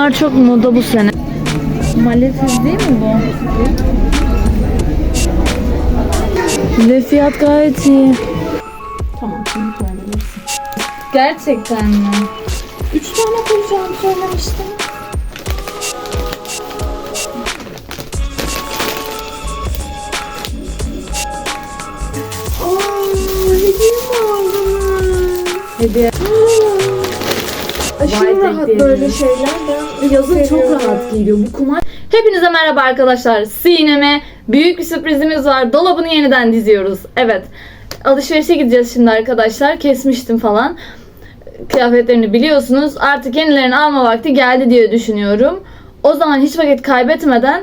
Bunlar çok moda bu sene. Malefiz değil mi bu? Ve fiyat gayet iyi. Tamam şimdi koyabilirsin. Gerçekten mi? Üç tane koyacağım söylemiştim. Hediye. Aşırı rahat böyle şeyler. Ben Yazın çok rahat giyiliyor bu kumaş. Hepinize merhaba arkadaşlar. Sinem'e büyük bir sürprizimiz var. Dolabını yeniden diziyoruz. Evet. Alışverişe gideceğiz şimdi arkadaşlar. Kesmiştim falan. Kıyafetlerini biliyorsunuz. Artık yenilerini alma vakti geldi diye düşünüyorum. O zaman hiç vakit kaybetmeden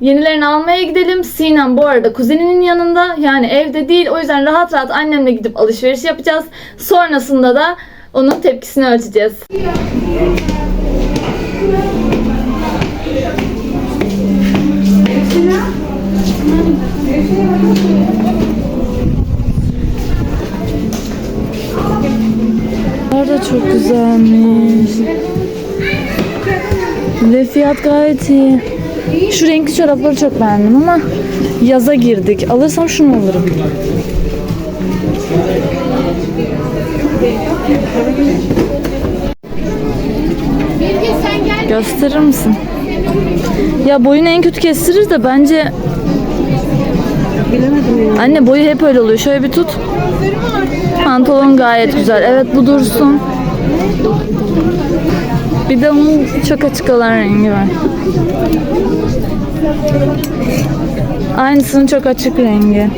yenilerini almaya gidelim. Sinem bu arada kuzeninin yanında. Yani evde değil. O yüzden rahat rahat annemle gidip alışveriş yapacağız. Sonrasında da onun tepkisini ölçeceğiz. Bunlar da çok güzelmiş. Ve fiyat gayet iyi. Şu renkli çorapları çok beğendim ama yaza girdik. Alırsam şunu alırım. Gösterir misin? Ya boyunu en kötü kestirir de bence Bilemedim ya. Anne boyu hep öyle oluyor. Şöyle bir tut. Pantolon gayet güzel. Evet bu dursun. Bir de onun çok açık olan rengi var. Aynısının çok açık rengi.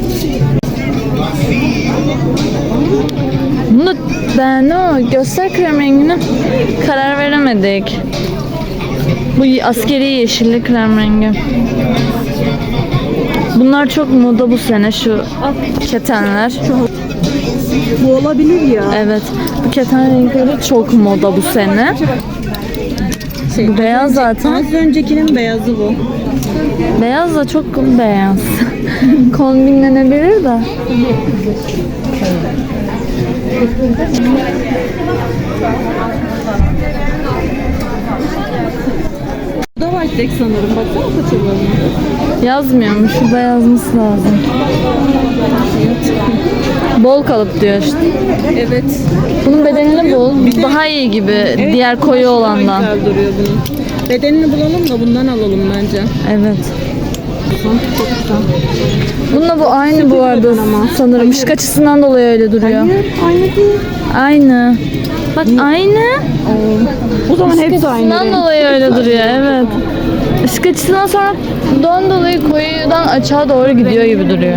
Bunu da beğendim ama göster krem rengini. Karar veremedik. Bu askeri yeşilli krem rengi. Bunlar çok moda bu sene şu ketenler. Bu olabilir ya. Evet. Bu keten renkleri çok moda bu sene. Şey, Bu beyaz zaten. Az öncekinin beyazı bu. Beyaz da çok beyaz. Kombinlenebilir de. White deck sanırım. Baksana paçalarına. Yazmıyormuş. Bu yazması lazım. Bol kalıp diyor işte. Evet. Bunun bedenini bol. Bu daha iyi gibi. Diğer koyu olandan. Güzel duruyor bunun. Bedenini bulalım da bundan alalım bence. Evet. Çok güzel. Bununla bu aynı bu arada sanırım. Işık açısından dolayı öyle duruyor. Aynı değil. Aynı. Bak aynı. O zaman hepsi aynı Işık renk. dolayı öyle duruyor evet. Işık açısından sonra don dolayı koyudan açığa doğru gidiyor gibi duruyor.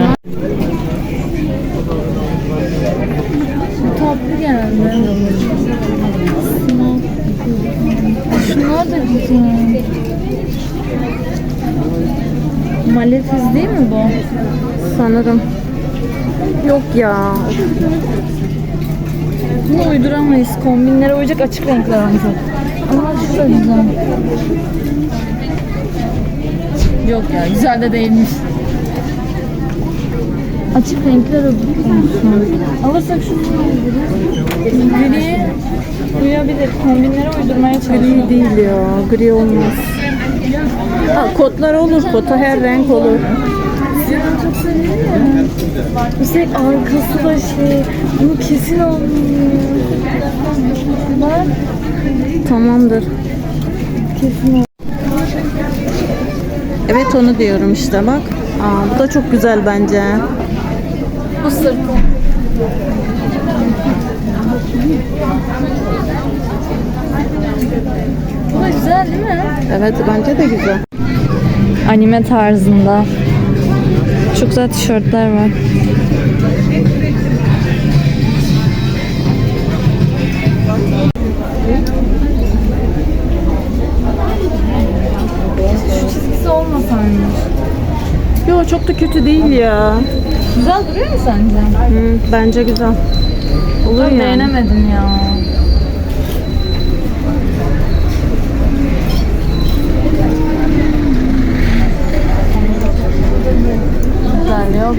Tatlı geldi. Şunlar da güzel. Malefiz değil mi bu? Sanırım. Yok ya. Bunu uyduramayız. Kombinlere uyacak açık renkler ancak. Ama şu da güzel. Yok ya güzel de değilmiş. Açık renkler olsun. Alırsak şunu. Gri uyabilir. Kombinlere uydurmaya çalışıyorum. Gri değil ya. Gri olmaz. Ha, kotlar olur. Kota her renk olur. Çok seviyorum. Üstelik arkası da şey. Bunu kesin. Bak Tamamdır. kesin al. Evet onu diyorum işte bak. Aa, bu da çok güzel bence. Bu sırtı. Bu da güzel değil mi? Evet bence de güzel. Anime tarzında. Çok güzel tişörtler var. Yo çok da kötü değil ya. Güzel duruyor mu sence? Hı, bence güzel. Olur Ben yani. beğenemedim ya. Güzel yok.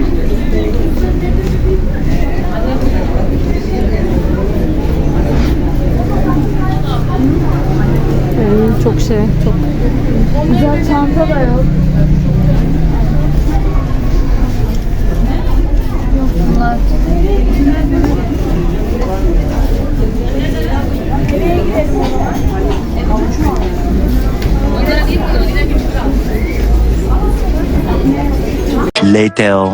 Hı, çok çok şey. Çok. Güzel çanta da yok. Yok bunlar. Later.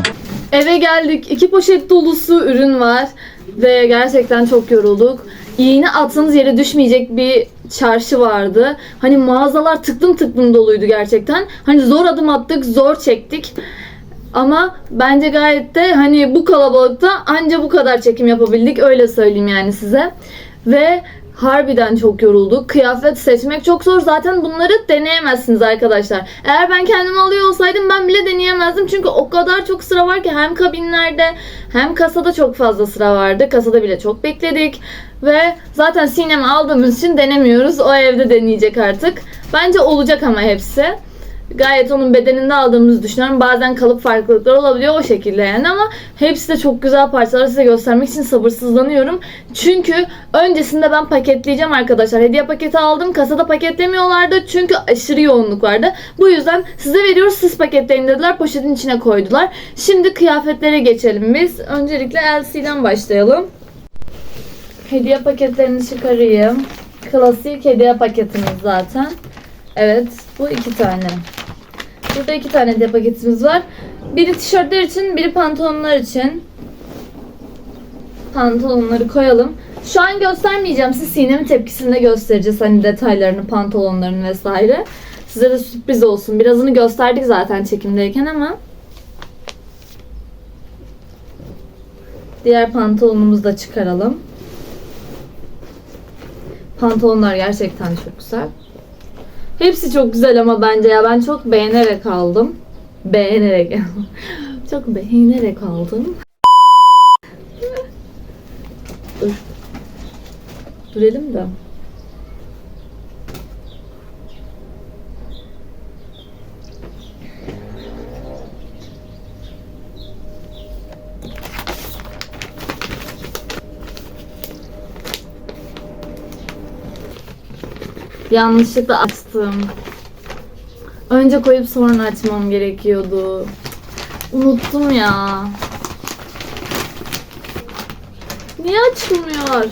Eve geldik. İki poşet dolusu ürün var. Ve gerçekten çok yorulduk. İğne atsanız yere düşmeyecek bir çarşı vardı. Hani mağazalar tıklım tıklım doluydu gerçekten. Hani zor adım attık, zor çektik. Ama bence gayet de hani bu kalabalıkta anca bu kadar çekim yapabildik. Öyle söyleyeyim yani size. Ve harbiden çok yorulduk. Kıyafet seçmek çok zor. Zaten bunları deneyemezsiniz arkadaşlar. Eğer ben kendim alıyor olsaydım ben bile deneyemezdim. Çünkü o kadar çok sıra var ki hem kabinlerde hem kasada çok fazla sıra vardı. Kasada bile çok bekledik. Ve zaten sinema aldığımız için denemiyoruz. O evde deneyecek artık. Bence olacak ama hepsi gayet onun bedeninde aldığımızı düşünüyorum. Bazen kalıp farklılıkları olabiliyor o şekilde yani ama hepsi de çok güzel parçalar size göstermek için sabırsızlanıyorum. Çünkü öncesinde ben paketleyeceğim arkadaşlar. Hediye paketi aldım. Kasada paketlemiyorlardı çünkü aşırı yoğunluk vardı. Bu yüzden size veriyoruz siz paketleyin dediler. Poşetin içine koydular. Şimdi kıyafetlere geçelim biz. Öncelikle LC'den başlayalım. Hediye paketlerini çıkarayım. Klasik hediye paketimiz zaten. Evet, bu iki tane. Burada iki tane hediye paketimiz var. Biri tişörtler için, biri pantolonlar için. Pantolonları koyalım. Şu an göstermeyeceğim. Siz Sinem'in tepkisinde göstereceğiz. Hani detaylarını, pantolonlarını vesaire. Size de sürpriz olsun. Birazını gösterdik zaten çekimdeyken ama. Diğer pantolonumuzu da çıkaralım. Pantolonlar gerçekten çok güzel. Hepsi çok güzel ama bence ya ben çok beğenerek aldım. Beğenerek. çok beğenerek aldım. Dur. Duralım da. Yanlışlıkla açtım. Önce koyup sonra açmam gerekiyordu. Unuttum ya. Niye açılmıyor?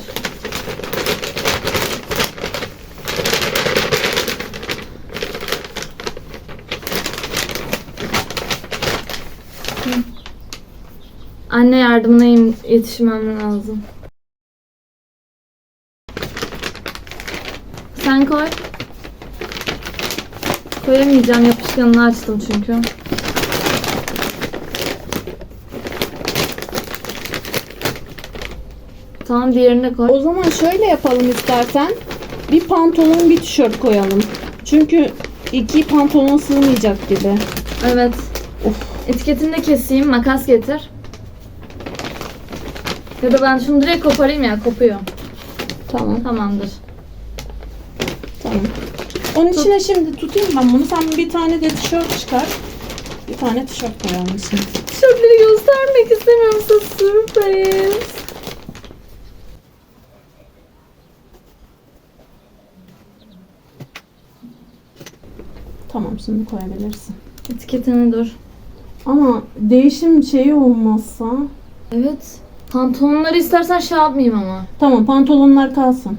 Anne yardımına yetişmem lazım. Sen koy. Koyamayacağım yapışkanını açtım çünkü. Tamam diğerini koy. O zaman şöyle yapalım istersen. Bir pantolon bir tişört koyalım. Çünkü iki pantolon sığmayacak gibi. Evet. Of. Etiketini de keseyim. Makas getir. Ya da ben şunu direkt koparayım ya. Kopuyor. Tamam. Tamamdır. Tamam. Onun içine şimdi tutayım ben bunu. Sen bir tane de tişört çıkar. Bir tane tişört koyalım şimdi. Tişörtleri göstermek istemiyorum sürpriz. Tamam şimdi koyabilirsin. Etiketini dur. Ama değişim şeyi olmazsa. Evet. Pantolonları istersen şey yapmayayım ama. Tamam pantolonlar kalsın.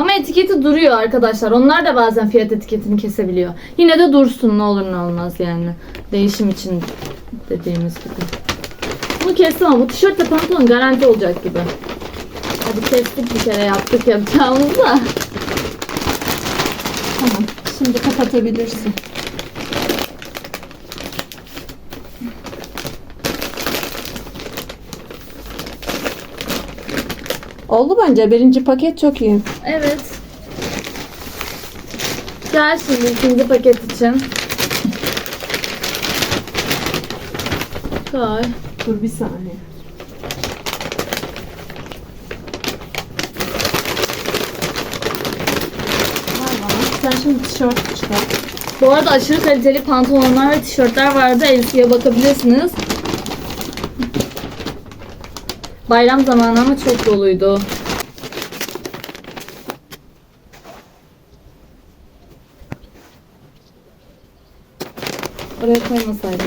Ama etiketi duruyor arkadaşlar. Onlar da bazen fiyat etiketini kesebiliyor. Yine de dursun ne olur ne olmaz yani. Değişim için dediğimiz gibi. Bunu kestim ama bu tişörtle pantolon garanti olacak gibi. Hadi kestik bir kere yaptık yapacağımızı da. Tamam. Şimdi kapatabilirsin. Oldu bence. Birinci paket çok iyi. Evet. Gel şimdi ikinci paket için. Koy. Dur bir saniye. Sen şimdi tişört çıkar. Bu arada aşırı kaliteli pantolonlar ve tişörtler vardı. Elsi'ye bakabilirsiniz. Bayram zamanı ama çok doluydu. Oraya koymasaydım.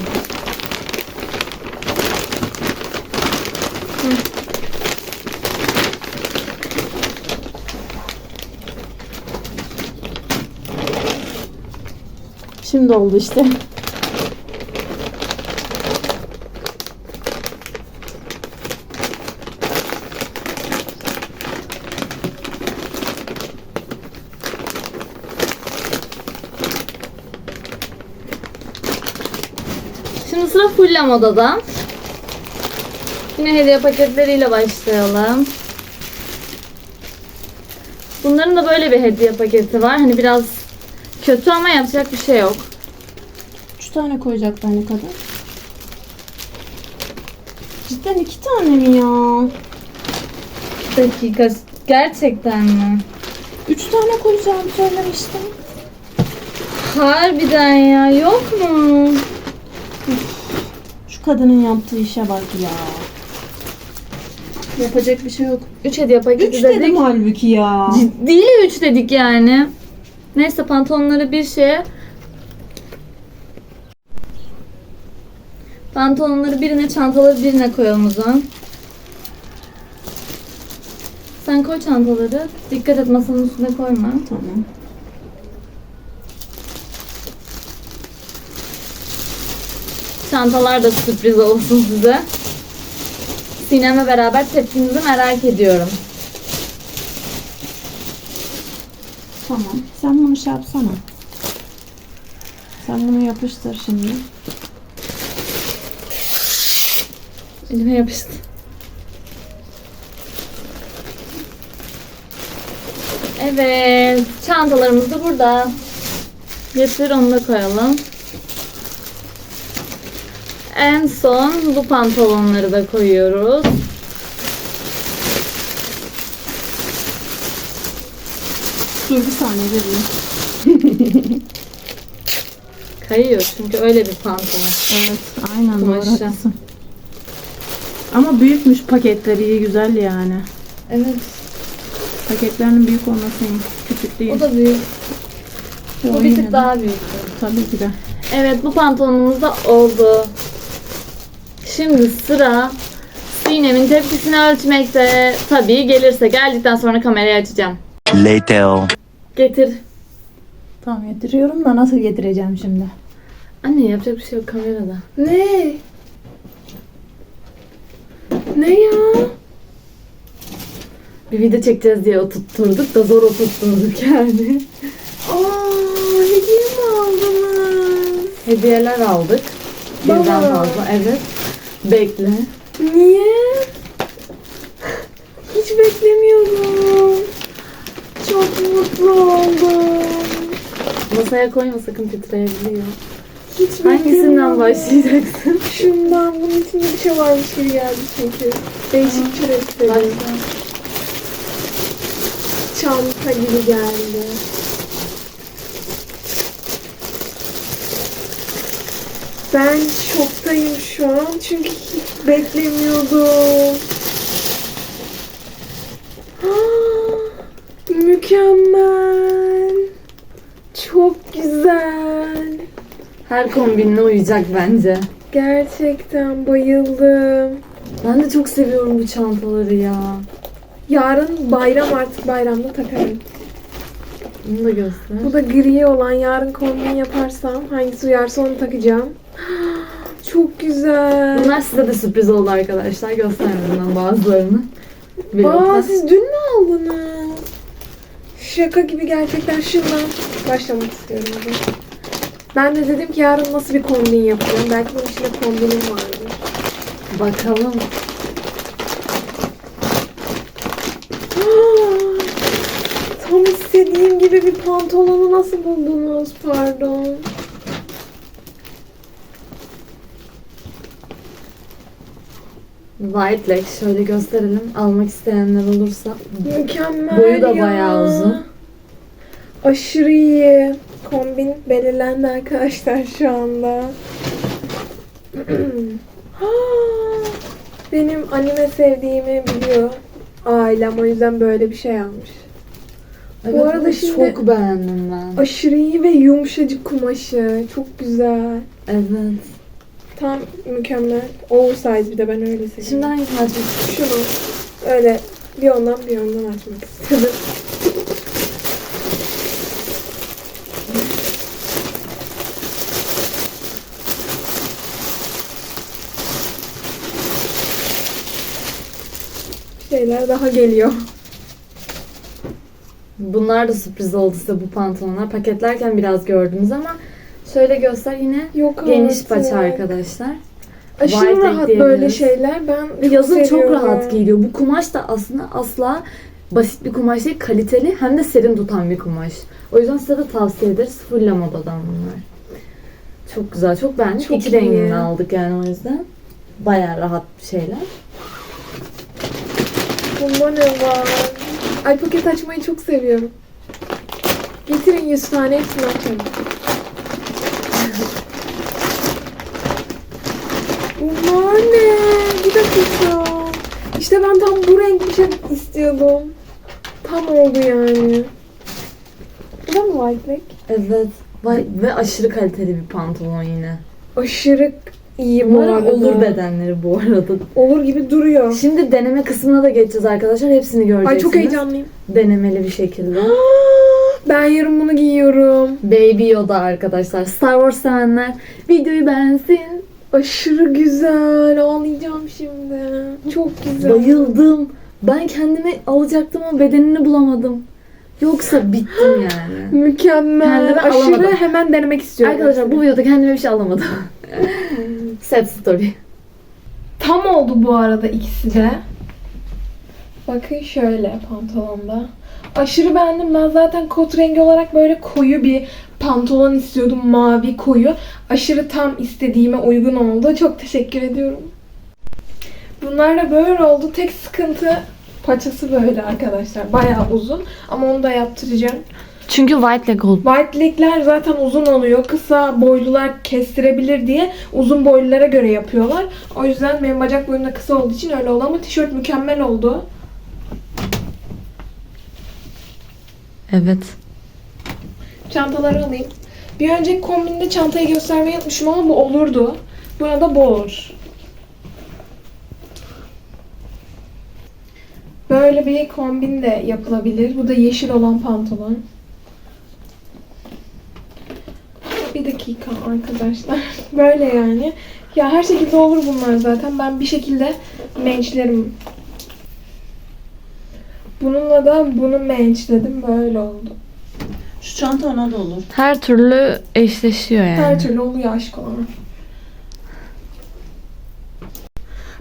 Şimdi oldu işte. Fulla Moda'da. Yine hediye paketleriyle başlayalım. Bunların da böyle bir hediye paketi var. Hani biraz kötü ama yapacak bir şey yok. Üç tane koyacaklar ne kadar? Cidden iki tane mi ya? Bir dakika. Gerçekten mi? Üç tane koyacağım söylemiştim. Harbiden ya. Yok mu? Şu kadının yaptığı işe bak ya. Yapacak bir şey yok. 3 hediye paketi Üç dedik. dedim halbuki ya. Ciddi 3 dedik yani. Neyse pantolonları bir şeye Pantolonları birine, çantaları birine koyalım o zaman. Sen koy çantaları. Dikkat et masanın üstüne koyma. Tamam. Çantalar da sürpriz olsun size. Sinem'le beraber tepkinizi merak ediyorum. Tamam. Sen bunu şey yapsana. Sen bunu yapıştır şimdi. Elime yapıştı. Evet, çantalarımız da burada. Getir onu da koyalım. En son bu pantolonları da koyuyoruz. Dur bir saniye vereyim. Kayıyor çünkü öyle bir pantolon. Evet. Aynen doğru haklısın. Ama büyükmüş paketleri iyi güzel yani. Evet, Paketlerinin büyük olması iyi. Küçük değil. o da büyük. Yo, Bu bir tık daha büyük. Tabii ki de. Evet, bu pantolonumuz da oldu. Şimdi sıra Sinem'in tepkisini ölçmekte. Tabii gelirse geldikten sonra kamerayı açacağım. Later. Getir. Tamam getiriyorum da nasıl getireceğim şimdi? Anne yapacak bir şey yok kamerada. Ne? Ne ya? Bir video çekeceğiz diye oturtturduk da zor oturtturduk yani. Aa, hediye mi aldınız? Hediyeler aldık. Birden Baba. fazla evet. Bekle. Niye? Hiç beklemiyordum. Çok mutlu oldum. Masaya koyma sakın titreyebiliyor. Hiç Hangisinden başlayacaksın? Şundan bunun içinde bir şey varmış gibi geldi çünkü. Değişik bir renkleri. Başla. Çanta gibi geldi. Ben şoktayım şu an çünkü hiç beklemiyordum. Ah, Mükemmel. Çok güzel. Her kombinine uyacak bence. Gerçekten bayıldım. Ben de çok seviyorum bu çantaları ya. Yarın bayram artık bayramda takarım. Bunu da göster. Bu da gri olan yarın kombin yaparsam hangisi uyarsa onu takacağım. Çok güzel. Bunlar size de sürpriz oldu arkadaşlar. Göstermedim bazılarını. Aa Vlogda. siz dün mü aldınız? Şaka gibi gerçekten şundan başlamak istiyorum. hadi. Ben de dedim ki yarın nasıl bir kombin yapacağım. Belki bunun içinde kombinim vardır. Bakalım. Tam istediğim gibi bir pantolonu nasıl buldunuz? Pardon. White leg şöyle gösterelim. Almak isteyenler olursa. Mükemmel Boyu da ya. bayağı uzun. Aşırı iyi. Kombin belirlendi arkadaşlar şu anda. Benim anime sevdiğimi biliyor ailem. O yüzden böyle bir şey almış. Evet, arada bunu şimdi- çok beğendim ben. Aşırı iyi ve yumuşacık kumaşı. Çok güzel. Evet. Tam mükemmel. Oversize bir de ben öyle seviyorum. Şimdi hangisini açmak şunu öyle bir ondan bir ondan açmak istedim. Şeyler daha geliyor. Bunlar da sürpriz oldu size bu pantolonlar. Paketlerken biraz gördünüz ama şöyle göster yine Yok geniş artık. paça arkadaşlar. Aşırı leg rahat diyebiliriz. böyle şeyler. Ben Ve yazın çok seviyorum. rahat giyiliyor. Bu kumaş da aslında asla basit bir kumaş değil. Kaliteli hem de serin tutan bir kumaş. O yüzden size de tavsiye ederiz. Full modadan bunlar. Çok güzel. Çok beğendik. Çok İki iyi. rengini aldık yani o yüzden. Baya rahat şeyler. Bunda ne var? Ay paket açmayı çok seviyorum. Getirin 100 tane hepsini açalım. Bunlar ne? Bir dakika. İşte ben tam bu renk bir şey istiyordum. Tam oldu yani. Bu da mı white leg? Evet. Vay, ve aşırı kaliteli bir pantolon yine. Aşırı iyi bu Umarım arada. olur bedenleri bu arada. Olur gibi duruyor. Şimdi deneme kısmına da geçeceğiz arkadaşlar. Hepsini göreceksiniz. Ay çok heyecanlıyım. Denemeli bir şekilde. Ben yarın bunu giyiyorum. Baby Yoda arkadaşlar. Star Wars sevenler videoyu beğensin. Aşırı güzel. Ağlayacağım şimdi. Çok güzel. Bayıldım. Ben kendimi alacaktım ama bedenini bulamadım. Yoksa bittim yani. Mükemmel. Kendimi Aşırı alamadım. hemen denemek istiyorum. Arkadaşlar bu videoda kendime bir şey alamadım. Sad story. tam oldu bu arada ikisi de. Bakın şöyle pantolonda. Aşırı beğendim. Ben zaten kot rengi olarak böyle koyu bir pantolon istiyordum. Mavi koyu. Aşırı tam istediğime uygun oldu. Çok teşekkür ediyorum. Bunlar da böyle oldu. Tek sıkıntı paçası böyle arkadaşlar. Bayağı uzun. Ama onu da yaptıracağım. Çünkü white leg oldu. White leg'ler zaten uzun oluyor. Kısa boylular kestirebilir diye uzun boylulara göre yapıyorlar. O yüzden benim bacak boyum da kısa olduğu için öyle oldu ama tişört mükemmel oldu. Evet. Çantaları alayım. Bir önceki kombinde çantayı göstermeyi unutmuşum ama bu olurdu. Buna da bu olur. Böyle bir kombin de yapılabilir. Bu da yeşil olan pantolon. Bir dakika arkadaşlar. Böyle yani. Ya her şekilde olur bunlar zaten. Ben bir şekilde mençlerim. Bununla da bunu mençledim. Böyle oldu. Şu çanta ona da olur. Her türlü eşleşiyor yani. Her türlü oluyor aşk olan.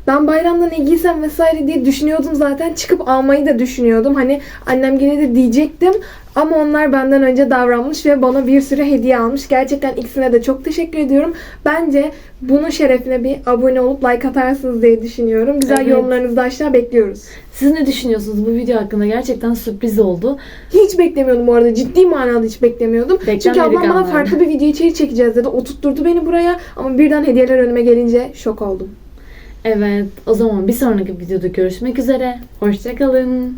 Ben bayramda ne giysem vesaire diye düşünüyordum zaten. Çıkıp almayı da düşünüyordum. Hani annem gene de diyecektim. Ama onlar benden önce davranmış ve bana bir sürü hediye almış. Gerçekten ikisine de çok teşekkür ediyorum. Bence bunun şerefine bir abone olup like atarsınız diye düşünüyorum. Güzel Evet. yorumlarınızı da aşağı bekliyoruz. Siz ne düşünüyorsunuz bu video hakkında? Gerçekten sürpriz oldu. Hiç beklemiyordum bu arada. Ciddi manada hiç beklemiyordum. Çünkü Beklenmedik ablam bana farklı bir video içeri çekeceğiz dedi. Oturtturdu beni buraya. Ama birden hediyeler önüme gelince şok oldum. Evet. O zaman bir sonraki videoda görüşmek üzere. Hoşçakalın.